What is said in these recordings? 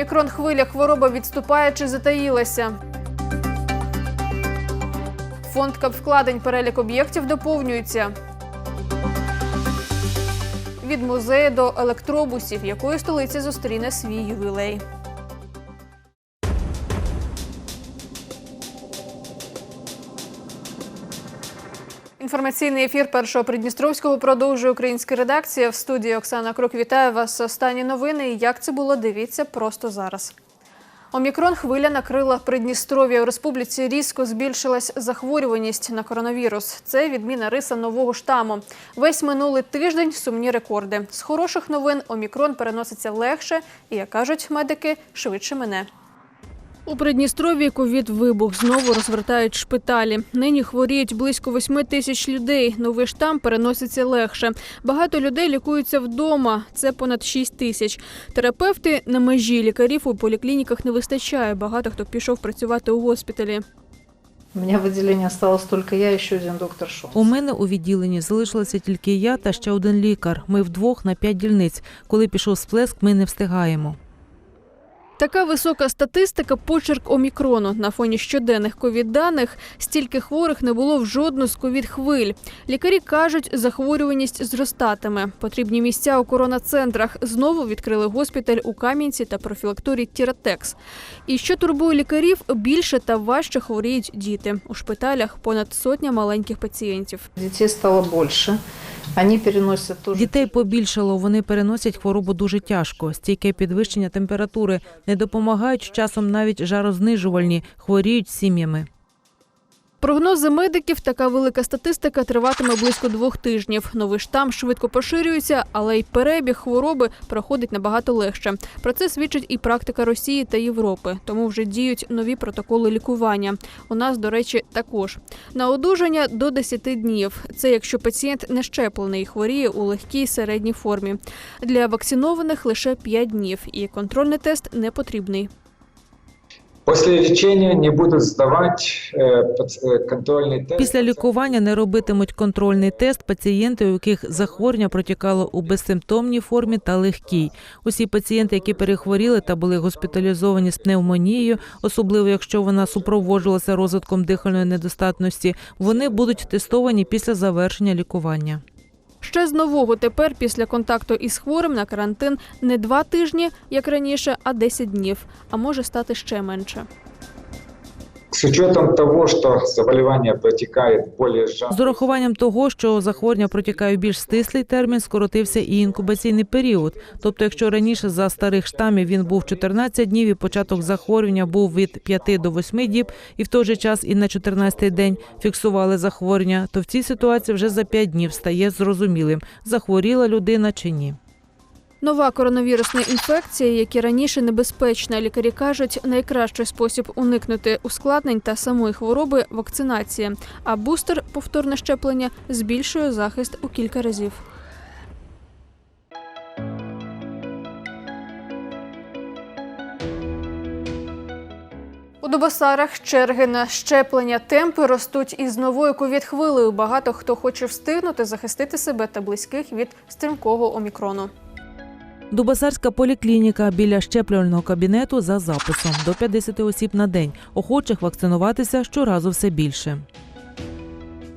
Омікрон хвиля хвороба відступає чи затаїлася. Фонд капвкладень перелік об'єктів доповнюється. Від музею до електробусів, якої столиця зустріне свій ювілей. Інформаційний ефір першого Придністровського продовжує українська редакція. В студії Оксана Крук вітаю вас. Останні новини. Як це було? Дивіться просто зараз. Омікрон хвиля накрила Придністров'я. У республіці різко збільшилась захворюваність на коронавірус. Це відміна риса нового штаму. Весь минулий тиждень сумні рекорди. З хороших новин Омікрон переноситься легше і, як кажуть медики, швидше мене. У Придністров'ї ковід вибух знову розвертають шпиталі. Нині хворіють близько 8 тисяч людей. Новий штам переноситься легше. Багато людей лікуються вдома. Це понад 6 тисяч. Терапевти на межі лікарів у поліклініках не вистачає. Багато хто пішов працювати у госпіталі. У меня в осталось только я и еще один доктор Шон. У мене у відділенні залишилося тільки я та ще один лікар. Ми вдвох на п'ять дільниць. Коли пішов сплеск, ми не встигаємо. Така висока статистика почерк омікрону. На фоні щоденних ковід-даних стільки хворих не було в жодну з ковід-хвиль. Лікарі кажуть, захворюваність зростатиме. Потрібні місця у коронацентрах. Знову відкрили госпіталь у Кам'янці та профілакторій Тіратекс. І що турбує лікарів, більше та важче хворіють діти. У шпиталях понад сотня маленьких пацієнтів. Детей стало больше. Они переносят тоже... Дітей побільшало, вони переносять хворобу дуже тяжко. Стійке підвищення температури не допомагають часом навіть жарознижувальні, хворіють сім'ями. Прогнози медиків, така велика статистика триватиме близько двох тижнів. Новий штам швидко поширюється, але й перебіг хвороби проходить набагато легше. Про це свідчить і практика Росії та Європи, тому вже діють нові протоколи лікування. У нас, до речі, також на одужання до 10 днів. Це якщо пацієнт не щеплений і хворіє у легкій середній формі. Для вакцинованих лише 5 днів, і контрольний тест не потрібний. После лечения не будут сдавать э, пац- э, контрольный тест. Після лікування не робитимуть контрольний тест пацієнти, у яких захворювання протікало у безсимптомній формі та легкій. Усі пацієнти, які перехворіли та були госпіталізовані з пневмонією, особливо якщо вона супроводжувалася розвитком дихальної недостатності, вони будуть тестовані після завершення лікування. Ще з нового тепер після контакту із хворим на карантин не два тижні, як раніше, а 10 днів, а може стати ще менше. С учетом того, что заболевание протекает более сжато, З урахуванням того, що захворювання протікає більш стислий термін, скоротився і інкубаційний період. Тобто, якщо раніше за старих штамів він був 14 днів, і початок захворювання був від 5 до 8 діб, і в той же час і на 14-й день фіксували захворювання, то в цій ситуації вже за 5 днів стає зрозумілим, захворіла людина чи ні. Нова коронавірусна інфекція, як і раніше небезпечна. Лікарі кажуть, найкращий спосіб уникнути ускладнень та самої хвороби вакцинація. А бустер, повторне щеплення, збільшує захист у кілька разів. У Дубосарах черги на щеплення темпи ростуть із новою ковід-хвилею. Багато хто хоче встигнути захистити себе та близьких від стрімкого омікрону. Дубасарська поліклініка біля щеплювального кабінету за записом до 50 осіб на день. Охочих вакцинуватися щоразу все більше.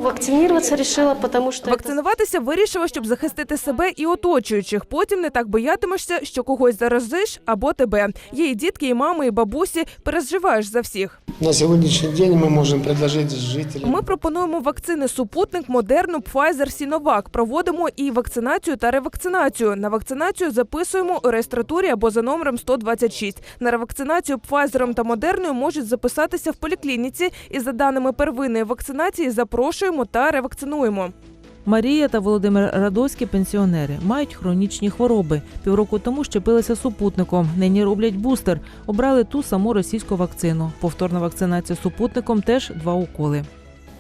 Вакцинироваться решила, потому что Вакцинуватися вирішила, щоб захистити себе і оточуючих. Потім не так боятимешся, що когось заразиш або тебе. Є і дітки, і мами, і бабусі. Переживаєш за всіх. На сегодняшний день мы можем предложить жителям Ми пропонуємо вакцини Супутник, Модерну, Pfizer, Сіновак. Проводимо і вакцинацію та ревакцинацію. На вакцинацію записуємо у реєстратурі або за номером 126. На ревакцинацію Pfizer та Модерною можуть записатися в поліклініці. І за даними первинної вакцинації запрошуємо та ревакцинуємо. Марія та Володимир Радоські пенсіонери мають хронічні хвороби. Півроку тому щепилися супутником. Нині роблять бустер. Обрали ту саму російську вакцину. Повторна вакцинація супутником теж два уколи.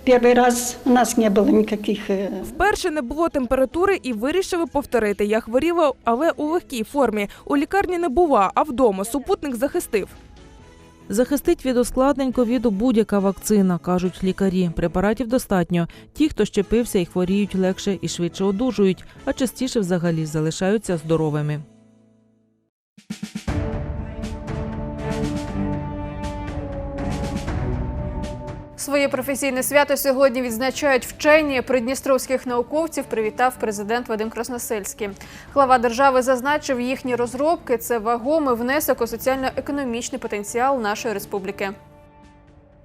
Первый раз у нас не было никаких э, Вперше не було температури і вирішили повторити. Я хворіла, але у легкій формі. У лікарні не була, а вдома супутник захистив. Захистить від ускладнень ковіду будь-яка вакцина, кажуть лікарі. Препаратів достатньо. Ті, хто щепився і хворіють легше і швидше одужують, а частіше взагалі залишаються здоровими. Своє професійне свято сьогодні відзначають вчені придністровських науковців. Привітав президент Вадим Красносельський. Глава держави зазначив, їхні розробки це вагомий внесок у соціально-економічний потенціал нашої республіки.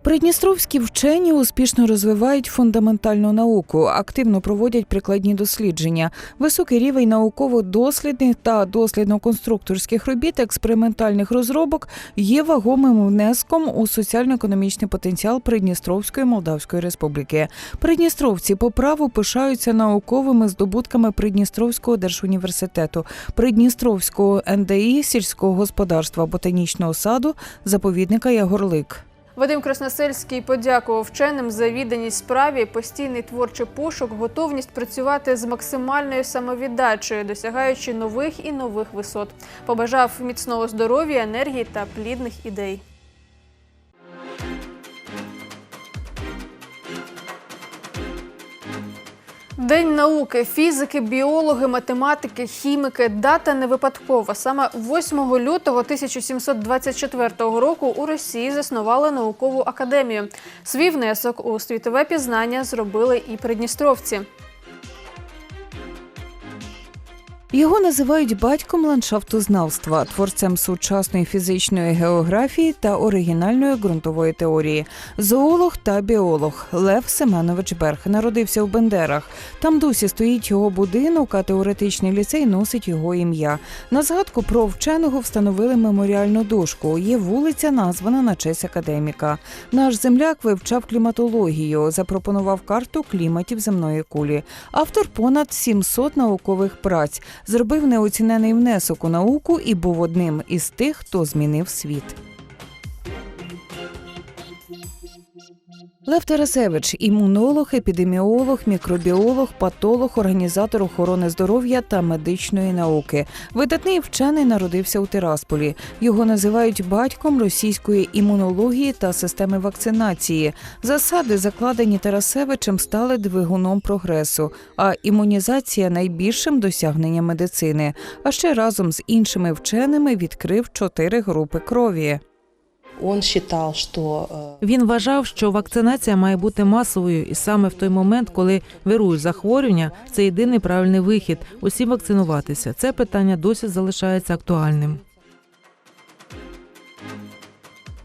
Придністровські вчені успішно розвивають фундаментальну науку, активно проводять прикладні дослідження. Високий рівень науково-дослідних та дослідно-конструкторських робіт, експериментальних розробок є вагомим внеском у соціально-економічний потенціал Придністровської Молдавської Республіки. Придністровці по праву пишаються науковими здобутками Придністровського держуніверситету, Придністровського НДІ, сільського господарства, ботанічного саду, заповідника Ягорлик. Вадим Красносельський подякував вченим за відданість справі, постійний творчий пошук, готовність працювати з максимальною самовіддачею, досягаючи нових і нових висот. Побажав міцного здоров'я, енергії та плідних ідей. День науки, фізики, біологи, математики, хіміки. Дата не випадкова. Саме 8 лютого 1724 року у Росії заснували наукову академію. Свій внесок у світове пізнання зробили і придністровці. Його називають батьком ландшафтознавства, творцем сучасної фізичної географії та оригінальної ґрунтової теорії. Зоолог та біолог Лев Семенович Берг народився в Бендерах. Там досі стоїть його будинок, а теоретичний ліцей носить його ім'я. На згадку про вченого встановили меморіальну дошку. Є вулиця, названа на честь академіка. Наш земляк вивчав кліматологію, запропонував карту кліматів земної кулі. Автор понад 700 наукових праць, зробив неоцінений внесок у науку і був одним із тих, хто змінив світ. Лев Тарасевич імунолог, епідеміолог, мікробіолог, патолог, організатор охорони здоров'я та медичної науки. Видатний вчений народився у Тирасполі. Його називають батьком російської імунології та системи вакцинації. Засади, закладені Тарасевичем, стали двигуном прогресу, а імунізація найбільшим досягненням медицини. А ще разом з іншими вченими відкрив чотири групи крові. Він вважав, що вакцинація має бути масовою, і саме в той момент, коли вирують захворювання, це єдиний правильний вихід усім вакцинуватися. Це питання досі залишається актуальним.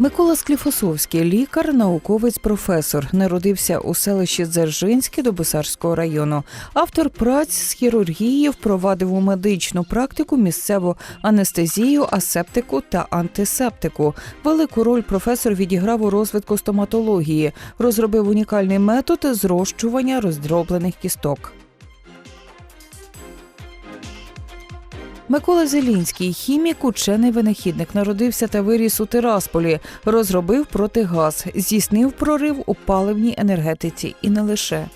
Микола Скліфосовський, лікар, науковець, професор, народився у селищі Дзержинське Добосарського району. Автор праць з хірургії впровадив у медичну практику місцеву анестезію, асептику та антисептику. Велику роль професор відіграв у розвитку стоматології, розробив унікальний метод зрощування роздроблених кісток. Микола Зелінський, хімік, учений винахідник, народився та виріс у Тирасполі, розробив протигаз, здійснив прорив у паливній енергетиці і не лише.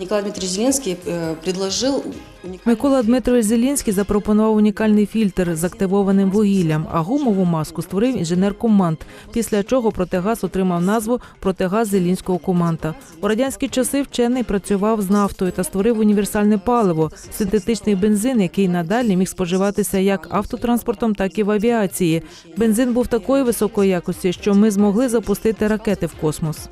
Николай Дмитриевич Зеленский э, предложил уникальный Микола Дмитрович Зелінський запропонував унікальний фільтр з активованим вугіллям, а гумову маску створив інженер Команд, після чого протигаз отримав назву протигаз Зелінського команта. У радянські часи вчений працював з нафтою та створив універсальне паливо синтетичний бензин, який надалі міг споживатися як автотранспортом, так і в авіації. Бензин був такої високої якості, що ми змогли запустити ракети в космос.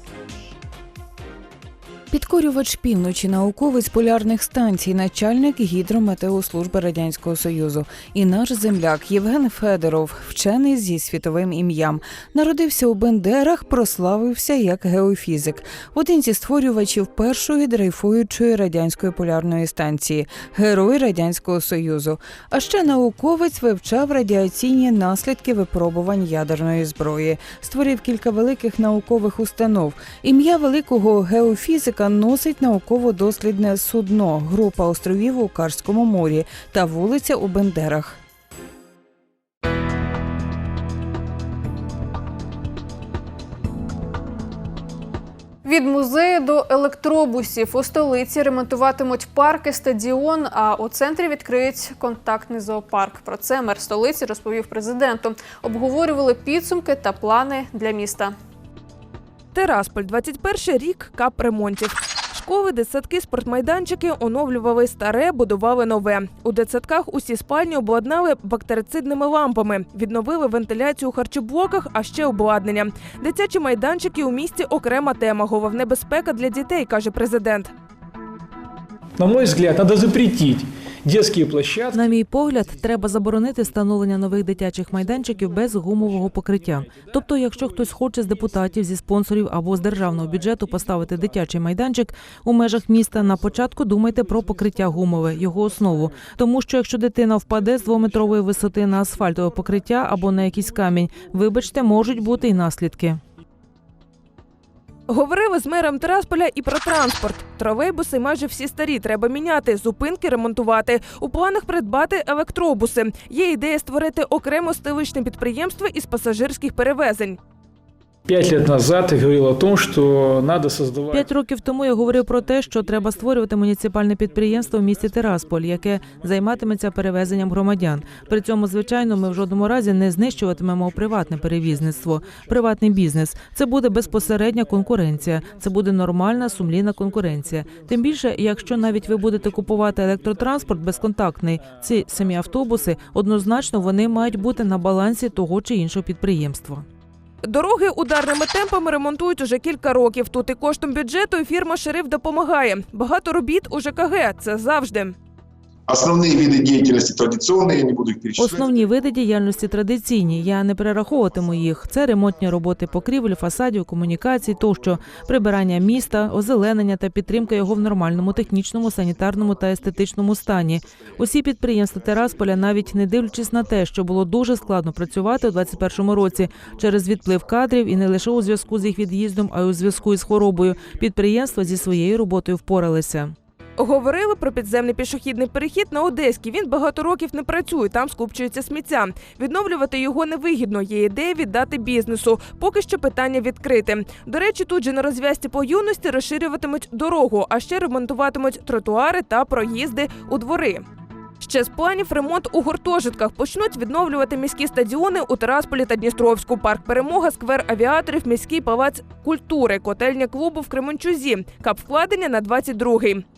Підкорювач півночі, науковець полярних станцій, начальник гідрометеослужби Радянського Союзу і наш земляк Євген Федоров, вчений зі світовим ім'ям. Народився у Бендерах, прославився як геофізик, один зі створювачів першої дрейфуючої радянської полярної станції, герой Радянського Союзу. А ще науковець вивчав радіаційні наслідки випробувань ядерної зброї, створив кілька великих наукових установ. Ім'я великого геофізика носить науково-дослідне судно, група островів у Карському морі та вулиця у Бендерах. Від музею до електробусів у столиці ремонтуватимуть парки, стадіон. А у центрі відкриють контактний зоопарк. Про це мер столиці розповів президенту. Обговорювали підсумки та плани для міста. Терасполь, 21 рік капремонтів. Школи, дитсадки, спортмайданчики оновлювали старе, будували нове. У дитсадках усі спальні обладнали бактерицидними лампами, відновили вентиляцію у харчоблоках, а ще обладнання. Дитячі майданчики у місті окрема тема. Головне безпека для дітей, каже президент. На мой взгляд, надо запретить детские площадки. На мій погляд, треба заборонити встановлення нових дитячих майданчиків без гумового покриття. Тобто, якщо хтось хоче з депутатів, зі спонсорів або з державного бюджету поставити дитячий майданчик у межах міста, на початку думайте про покриття гумове, його основу. Тому що якщо дитина впаде з двометрової висоти на асфальтове покриття або на якийсь камінь, вибачте, можуть бути й наслідки. Говорили з мером Тирасполя і про транспорт. Тролейбуси майже всі старі. Треба міняти, зупинки ремонтувати. У планах придбати електробуси. Є ідея створити окремо столичне підприємство із пасажирських перевезень. Пять лет назад я говорил о том, что надо создавать П'ять років тому я говорив про те, що треба створювати муніципальне підприємство в місті Тирасполь, яке займатиметься перевезенням громадян. При цьому, звичайно, ми в жодному разі не знищуватимемо приватне перевізництво, приватний бізнес. Це буде безпосередня конкуренція. Це буде нормальна сумлінна конкуренція. Тим більше, якщо навіть ви будете купувати електротранспорт безконтактний, ці самі автобуси однозначно вони мають бути на балансі того чи іншого підприємства. Дороги ударними темпами ремонтують уже кілька років. Тут і коштом бюджету фірма Шериф допомагає. Багато робіт у ЖКГ. Це завжди. Основные виды деятельности традиционные, я не буду их перечислять. Основні види діяльності традиційні. Я не перераховуватиму їх. Це ремонтні роботи покрівель, фасадів, комунікацій, тощо прибирання міста, озеленення та підтримка його в нормальному технічному, санітарному та естетичному стані. Усі підприємства Терасполя, навіть не дивлячись на те, що було дуже складно працювати у 2021 році через відплив кадрів і не лише у зв'язку з їх від'їздом, а й у зв'язку із хворобою. Підприємства зі своєю роботою впоралися. Говорили про підземний пішохідний перехід на Одеській. Він багато років не працює, там скупчується сміття. Відновлювати його невигідно. Є ідея віддати бізнесу. Поки що питання відкрите. До речі, тут же на розв'язці по юності розширюватимуть дорогу, а ще ремонтуватимуть тротуари та проїзди у двори. Ще з планів ремонт у гуртожитках почнуть відновлювати міські стадіони у Тарасполі та Дністровську. Парк Перемога, сквер авіаторів, міський палац культури, котельня клубу в Кременчузі. Кап вкладення на 22-й.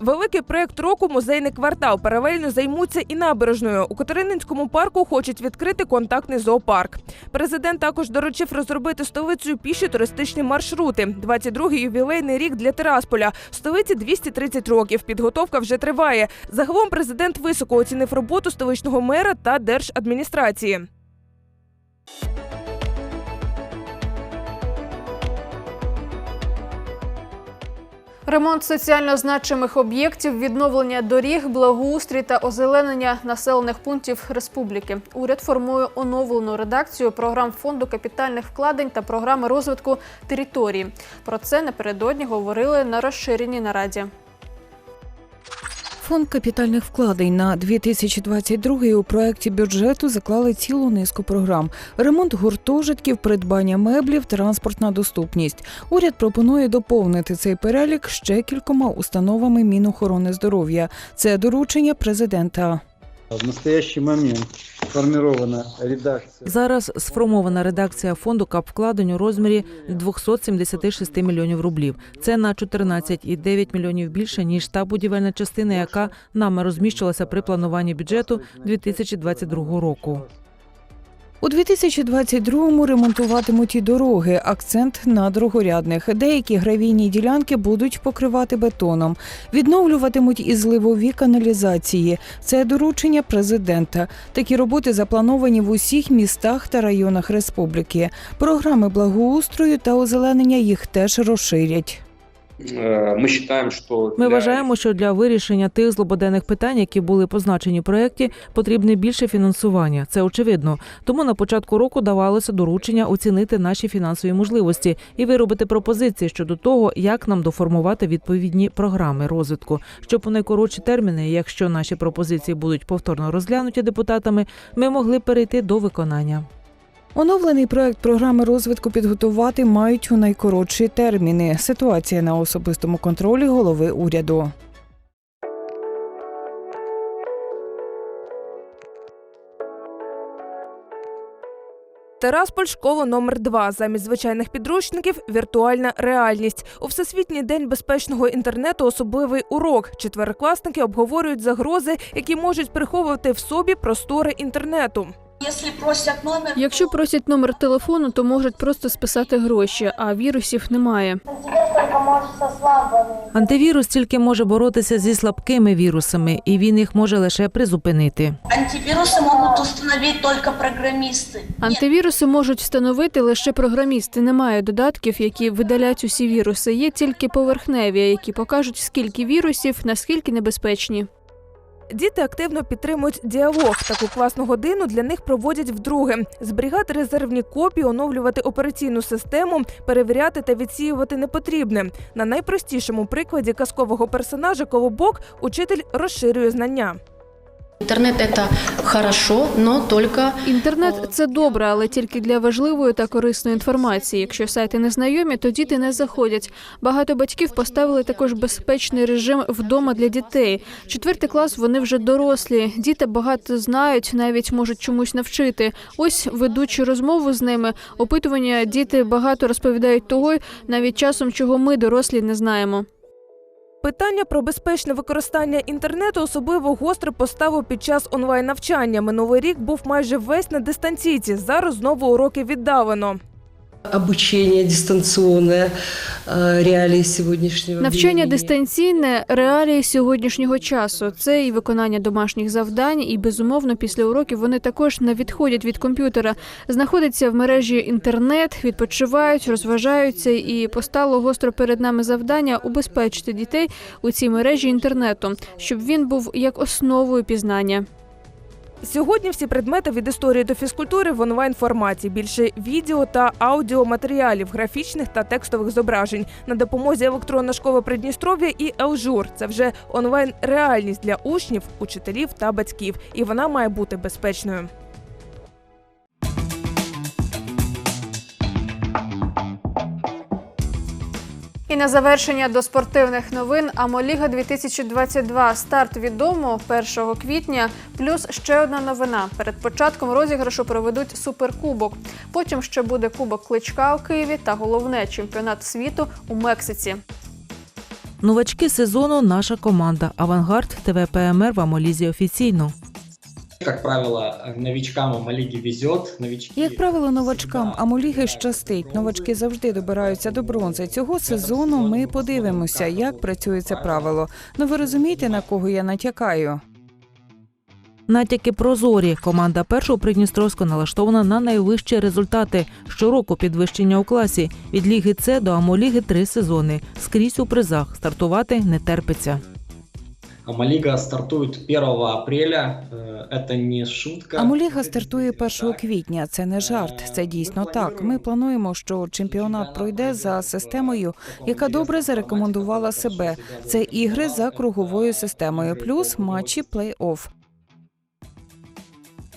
Великий проект року музейний квартал паралельно займуться і набережною. У Катерининському парку хочуть відкрити контактний зоопарк. Президент також доручив розробити столицею піші туристичні маршрути. 22-й ювілейний рік для Тирасполя. В столиці 230 років. Підготовка вже триває. Загалом президент високо оцінив роботу столичного мера та держадміністрації. Ремонт соціально значимих об'єктів, відновлення доріг, благоустрій та озеленення населених пунктів республіки. Уряд формує оновлену редакцію програм фонду капітальних вкладень та програми розвитку території. Про це напередодні говорили на розширеній нараді. Фонд капітальних вкладень на 2022 у проєкті бюджету заклали цілу низку програм: ремонт гуртожитків, придбання меблів, транспортна доступність. Уряд пропонує доповнити цей перелік ще кількома установами Мінохорони здоров'я. Це доручення президента. В настоящий момент сформирована редакція. Зараз сформована редакція фонду капвкладень у розмірі 276 мільйонів рублів. Це на 14,9 мільйонів більше ніж та будівельна частина, яка нами розміщувалася при плануванні бюджету 2022 року. У 2022-му ремонтуватимуть і дороги. Акцент на дорогорядних. Деякі гравійні ділянки будуть покривати бетоном. Відновлюватимуть і зливові каналізації. Це доручення президента. Такі роботи заплановані в усіх містах та районах республіки. Програми благоустрою та озеленення їх теж розширять. Мы считаем, что Ми для вважаємо, що для вирішення тих злободенних питань, які були позначені в проєкті, потрібне більше фінансування. Це очевидно. Тому на початку року давалося доручення оцінити наші фінансові можливості і виробити пропозиції щодо того, як нам доформувати відповідні програми розвитку, щоб у найкоротші терміни, якщо наші пропозиції будуть повторно розглянуті депутатами, ми могли перейти до виконання. Оновлений проект програми розвитку підготувати мають у найкоротші терміни. Ситуація на особистому контролі голови уряду. Терасполь школа номер 2 Замість звичайних підручників віртуальна реальність. У Всесвітній день безпечного інтернету особливий урок. Четверокласники обговорюють загрози, які можуть приховувати в собі простори інтернету. Якщо просять номер телефону, то можуть просто списати гроші, а вірусів немає. Антивірус тільки може боротися зі слабкими вірусами, і він їх може лише призупинити. Антивирусы могут установить только программисты. Антивіруси можуть встановити лише програмісти. Немає додатків, які видалять усі віруси. Є тільки поверхневі, які покажуть, скільки вірусів, наскільки небезпечні. Діти активно підтримують діалог. Таку класну годину для них проводять вдруге. Зберігати резервні копії, оновлювати операційну систему, перевіряти та відсіювати непотрібне. На найпростішому прикладі казкового персонажа Колобок учитель розширює знання. Интернет это хорошо, но только Інтернет це добре, але тільки для важливої та корисної інформації. Якщо сайти не знайомі, то діти не заходять. Багато батьків поставили також безпечний режим вдома для дітей. Четвертий клас вони вже дорослі. Діти багато знають, навіть можуть чомусь навчити. Ось ведучи розмову з ними, опитування діти багато розповідають того, навіть часом, чого ми дорослі не знаємо. Питання про безпечне використання інтернету особливо гостро поставив під час онлайн навчання. Минулий рік був майже весь на дистанційці. Зараз знову уроки віддалено. Обучение дистанционное, э, реалии сегодняшнего Навчання дистанційне реалії сьогоднішнього часу. Це і виконання домашніх завдань, і безумовно після уроків вони також не відходять від комп'ютера, знаходяться в мережі інтернет, відпочивають, розважаються і постало гостро перед нами завдання убезпечити дітей у цій мережі інтернету, щоб він був як основою пізнання. Сьогодні всі предмети від історії до фізкультури в онлайн форматі. Більше відео та аудіоматеріалів, графічних та текстових зображень. На допомозі електронна школа Придністров'я і Елжур. Це вже онлайн реальність для учнів, учителів та батьків. І вона має бути безпечною. На завершення до спортивних новин Амоліга 2022. Старт відомо 1 квітня. Плюс ще одна новина. Перед початком розіграшу проведуть суперкубок. Потім ще буде кубок кличка у Києві та головне чемпіонат світу у Мексиці. Новачки сезону наша команда. Авангард ТВПМР в Амолізі офіційно. Как правило, новичкам Амалиги везет. Новички... Як правило, новачкам Амоліги щастить. Новачки завжди добираються до бронзи. Цього сезону ми подивимося, як працює це правило. Ну ви розумієте, на кого я натякаю? Натяки прозорі. Команда першого Придністровського налаштована на найвищі результати. Щороку підвищення у класі. Від ліги С до Амоліги три сезони. Скрізь у призах. Стартувати не терпиться. Амалига стартує 1 апреля. Це Это не шутка. Амоліга стартує 1 квітня. Це не жарт, це дійсно так. Ми плануємо, що чемпіонат пройде за системою, яка добре зарекомендувала себе. Це ігри за круговою системою, плюс матчі плей-офф.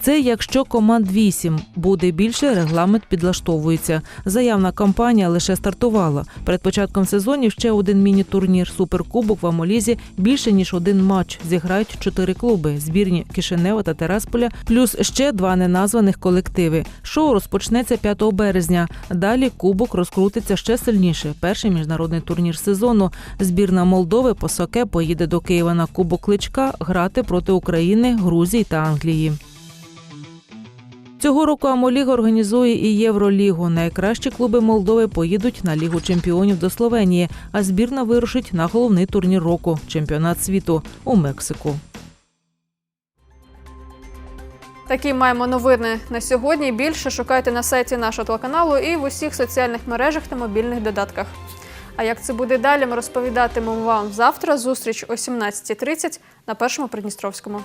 Це якщо команд 8 буде більше, регламент підлаштовується. Заявна кампанія лише стартувала. Перед початком сезонів ще один міні-турнір Суперкубок в Амолізі більше ніж один матч. Зіграють чотири клуби: збірні Кишинева та Терасполя, плюс ще два неназваних колективи. Шоу розпочнеться 5 березня. Далі кубок розкрутиться ще сильніше. Перший міжнародний турнір сезону. Збірна Молдови по соке поїде до Києва на Кубок Кличка грати проти України, Грузії та Англії. Цього року Амоліга організує і Євролігу. Найкращі клуби Молдови поїдуть на Лігу чемпіонів до Словенії, а збірна вирушить на головний турнір року чемпіонат світу у Мексику. Такі маємо новини на сьогодні. Більше шукайте на сайті нашого телеканалу і в усіх соціальних мережах та мобільних додатках. А як це буде далі, ми розповідатимемо вам завтра. Зустріч о 17.30 на першому Придністровському.